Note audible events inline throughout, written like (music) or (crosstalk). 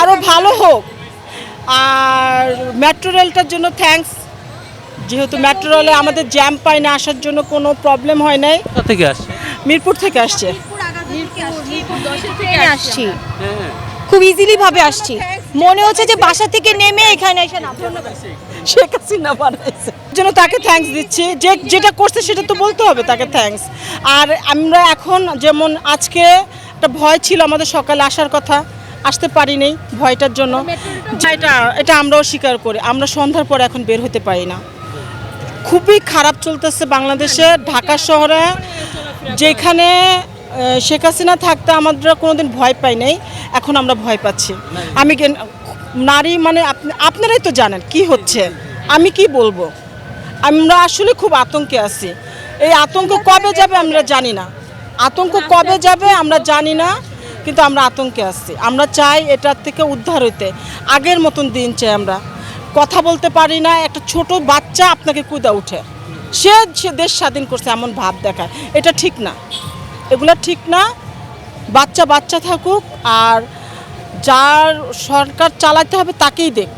আরও ভালো হোক। আর মেট্রো রেলটার জন্য থ্যাঙ্কস যেহেতু মেট্রো রেলে আমাদের জ্যাম পায় না আসার জন্য কোনো প্রবলেম হয় নাই। থেকে আসছে? মিরপুর থেকে আসছে। আসছি। খুব ইজিলি ভাবে আসছি। মনে হচ্ছে যে বাসা থেকে নেমে এখানে এসে শেখ হাসিনা বানাইছে। জন্য তাকে থ্যাঙ্কস দিচ্ছি। যে যেটা করছে সেটা তো বলতে হবে তাকে থ্যাঙ্কস আর আমরা এখন যেমন আজকে একটা ভয় ছিল আমাদের সকালে আসার কথা আসতে পারিনি ভয়টার জন্য। এটা এটা আমরাও স্বীকার করি। আমরা সন্ধ্যার পর এখন বের হতে পারি না। খুবই খারাপ চলতেছে বাংলাদেশে, ঢাকা শহরে। যেখানে শেখ হাসিনা থাকতে আমরা কোনোদিন ভয় পাই নাই। এখন আমরা ভয় পাচ্ছি। আমি নারী মানে আপনি- আপনারাই তো জানেন কি হচ্ছে। আমি কি বলব? আমরা আসলে খুব আতঙ্কে আছি। এই আতঙ্ক কবে যাবে আমরা জানি না। আতঙ্ক কবে যাবে আমরা জানি না। কিন্তু আমরা আতঙ্কে আসছি আমরা চাই এটার থেকে উদ্ধার হইতে। আগের মতন দিন চাই আমরা। কথা বলতে পারি না, একটা ছোট বাচ্চা আপনাকে কুদা উঠে। সে সে দেশ স্বাধীন করছে এমন ভাব দেখায়। এটা ঠিক না। এগুলো ঠিক না। বাচ্চা বাচ্চা থাকুক আর যার সরকার চালাতে হবে তাকেই দেখ।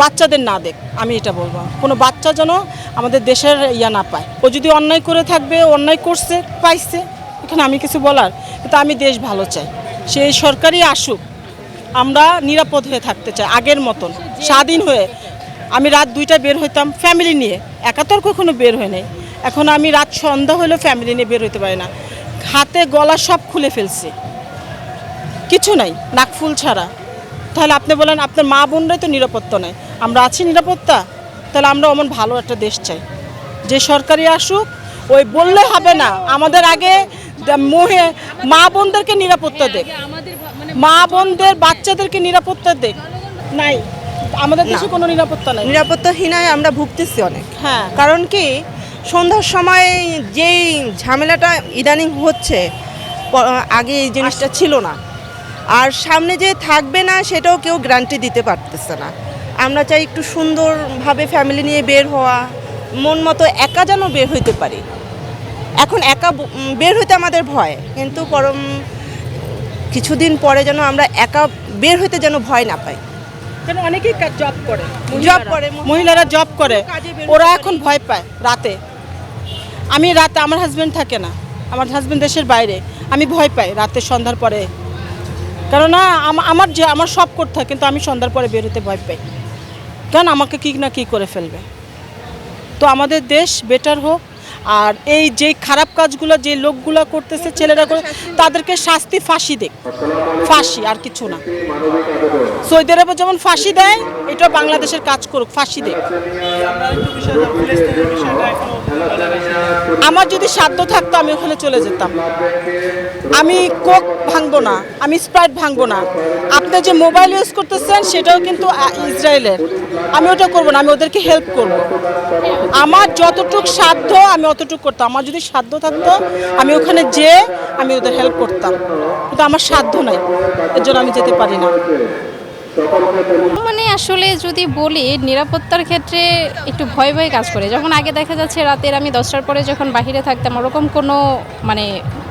বাচ্চাদের না দেখ। আমি এটা বলব। কোনো বাচ্চা যেন আমাদের দেশের ইয়া না পায়। ও যদি অন্যায় করে থাকবে, অন্যায় করছে, পাইছে, এখানে আমি কিছু বলার। কিন্তু আমি দেশ ভালো চাই। সেই সরকারই আসুক, আমরা নিরাপদ হয়ে থাকতে চাই, আগের মতন, স্বাধীন হয়ে। আমি রাত দুইটা বের হইতাম ফ্যামিলি নিয়ে, একা তো কখনো বের হয়ে নেই। এখন আমি রাত সন্ধ্যা হলেও ফ্যামিলি নিয়ে বের হইতে পারি না। হাতে গলা সব খুলে ফেলছি। কিছু নাই নাকফুল ছাড়া। তাহলে আপনি বলেন, আপনার মা বোনরাই তো নিরাপত্তা নেই। আমরা আছি নিরাপত্তা, তাহলে আমরা অমন ভালো একটা দেশ চাই। যে সরকারি আসুক, ওই বললে হবে না। আমাদের আগে মহে মা বোনদেরকে নিরাপত্তা দেখ মা বোনদের বাচ্চাদেরকে নিরাপত্তা দেখ নাই আমাদের দেশে কোনো নিরাপত্তা নাই। নিরাপত্তাহীনায় আমরা ভুগতেছি অনেক। হ্যাঁ। কারণ কি সন্ধ্যার সময় যেই ঝামেলাটা ইদানিং হচ্ছে আগে এই জিনিসটা ছিল না। আর সামনে যে থাকবে না সেটাও কেউ গ্যারান্টি দিতে পারতেছে না। আমরা চাই একটু সুন্দরভাবে ফ্যামিলি নিয়ে বের হওয়া মন মতো একা যেন বের হইতে পারি। এখন একা বের হইতে আমাদের ভয়। কিন্তু পরম কিছুদিন পরে যেন আমরা একা বের হইতে যেন ভয় না পাই। কেন অনেকেই জব করে জব করে মহিলারা জব করে ওরা এখন ভয় পায় রাতে। আমি রাতে আমার হাজবেন্ড থাকে না। আমার হাজবেন্ড দেশের বাইরে। আমি ভয় পাই রাতে সন্ধ্যার পরে। কেননা আমার যে আমার সব করতে হয় কিন্তু আমি সন্ধ্যার পরে বেরোতে ভয় পাই। কারণ আমাকে কি না কি করে ফেলবে? তো আমাদের দেশ বেটার হোক আর এই যে খারাপ কাজগুলো যে লোকগুলো করতেছে ছেলেরা করে, তাদেরকে শাস্তি ফাঁসি দেখ ফাঁসি, আর কিছু না। সৌদি আরবে যেমন ফাঁসি দেয় এটা বাংলাদেশের কাজ করুক, ফাঁসি দেখ আমার যদি সাধ্য থাকতো, আমি ওখানে চলে যেতাম। আমি কোক ভাঙবো না, আমি স্প্রাইট ভাঙবো না। আপনি যে মোবাইল ইউজ করতেছেন, সেটাও কিন্তু ইসরায়েলের। আমি ওটা করব না, আমি ওদেরকে হেল্প করব। আমার যতটুক সাধ্য, আমি অতটুক করতাম? আমার যদি সাধ্য থাকতো, আমি ওখানে যেয়ে আমি ওদের হেল্প করতাম। কিন্তু আমার সাধ্য নাই। এর জন্য আমি যেতে পারি না। মানে আসলে যদি বলি, নিরাপত্তার ক্ষেত্রে একটু ভয় ভয় কাজ করে। যখন আগে দেখা যাচ্ছে রাতের আমি দশটার পরে যখন বাহিরে থাকতাম, ওরকম কোনো মানে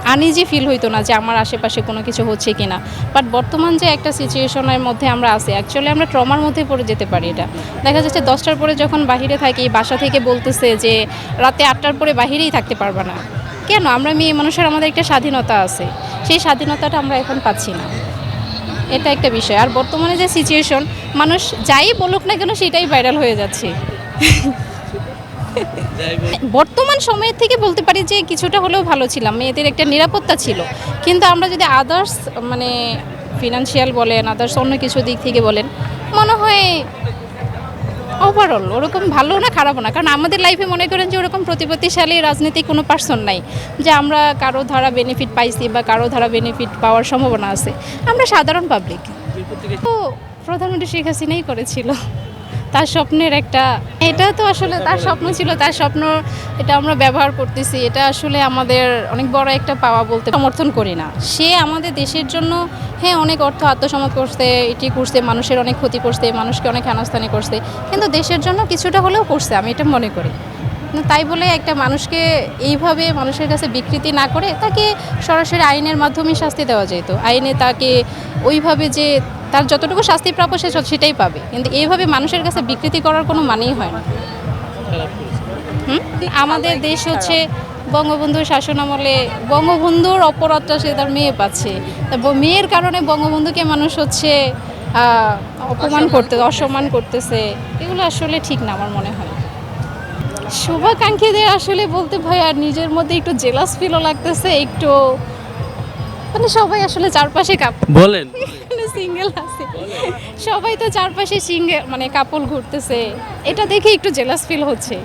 আনইজি ফিল হইতো না যে আমার আশেপাশে কোনো কিছু হচ্ছে কি না বাট বর্তমান যে একটা সিচুয়েশনের মধ্যে আমরা আছি অ্যাকচুয়ালি আমরা ট্রমার মধ্যে পড়ে যেতে পারি এটা। দেখা যাচ্ছে দশটার পরে যখন বাইরে থাকি, বাসা থেকে বলতেছে যে রাতে আটটার পরে বাহিরেই থাকতে পারবে না। কেন? আমরা মেয়ে মানুষের আমাদের একটা স্বাধীনতা আছে। সেই স্বাধীনতাটা আমরা এখন পাচ্ছি না। এটা একটা বিষয়। আর বর্তমানে যে সিচুয়েশন মানুষ যাই বলুক না কেন সেটাই ভাইরাল হয়ে যাচ্ছে। (laughs) বর্তমান সময়ের থেকে বলতে পারি যে কিছুটা হলেও ভালো ছিলাম, মেয়েদের একটা নিরাপত্তা ছিল। কিন্তু আমরা যদি আদার্স মানে ফিনান্সিয়াল বলেন আদার্স অন্য কিছু দিক থেকে বলেন, মনে হয় ওভারঅল ওরকম ভালো না খারাপ না। কারণ আমাদের লাইফে মনে করেন যে ওরকম প্রতিপত্তিশালী রাজনীতিক কোনো পার্সন নাই, যে আমরা কারও ধারা বেনিফিট পাইছি বা কারও ধারা বেনিফিট পাওয়ার সম্ভাবনা আছে। আমরা সাধারণ পাবলিক তো প্রধানমন্ত্রী শেখ হাসিনাই করেছিল। তার স্বপ্নের একটা, এটা তো আসলে তার স্বপ্ন ছিল, তার স্বপ্ন এটা আমরা ব্যবহার করতেছি, এটা আসলে আমাদের অনেক বড় একটা পাওয়া বলতে সমর্থন করি না। সে আমাদের দেশের জন্য হ্যাঁ অনেক অর্থ আত্মসমর্পণ করছে, এটি করছে, মানুষের অনেক ক্ষতি করছে, মানুষকে অনেক হেনস্থানি করছে, কিন্তু দেশের জন্য কিছুটা হলেও করছে, আমি এটা মনে করি। তাই বলে একটা মানুষকে এইভাবে মানুষের কাছে বিকৃতি না করে তাকে সরাসরি আইনের মাধ্যমে শাস্তি দেওয়া যেত। আইনে তাকে ওইভাবে যে তার যতটুকু শাস্তি প্রাপ্য সে সেটাই পাবে। কিন্তু এইভাবে মানুষের কাছে বিকৃতি করার কোনো মানেই হয় না। হুম? আমাদের দেশ হচ্ছে বঙ্গবন্ধুর শাসন আমলে বঙ্গবন্ধুর অপরাধটা সে তার মেয়ে পাচ্ছে। তা মেয়ের কারণে বঙ্গবন্ধুকে মানুষ হচ্ছে অপমান করতে অসম্মান করতেছে। এগুলো আসলে ঠিক না আমার মনে হয়। শুভাকাঙ্ক্ষীদের আসলে বলতে ভাই আর নিজের মধ্যে একটু জেলাস ফিলও লাগতেছে একটু মানে সবাই আসলে চারপাশে কাপ বলেন। সিঙ্গেল আছে। সবাই তো চারপাশে সিঙ্গেল মানে কাপল ঘুরতেছে। এটা দেখে একটু জেলাস ফিল হচ্ছে।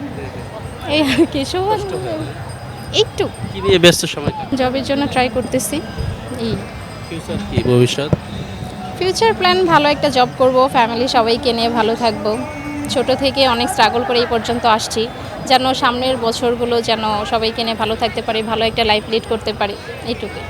এই আর কি একটু। কি নিয়ে ব্যস্ত সময় জবের জন্য ট্রাই করতেছি। এই। ফিউচার কি ভবিষ্যৎ? ফিউচার প্ল্যান ভালো একটা জব করব ফ্যামিলি সবাইকে নিয়ে ভালো থাকব। ছোট থেকে অনেক স্ট্রাগল করে এই পর্যন্ত আসছি। যেন সামনের বছরগুলো যেন সবাইকে নিয়ে ভালো থাকতে পারি ভালো একটা লাইফ লিড করতে পারি এইটুকুই।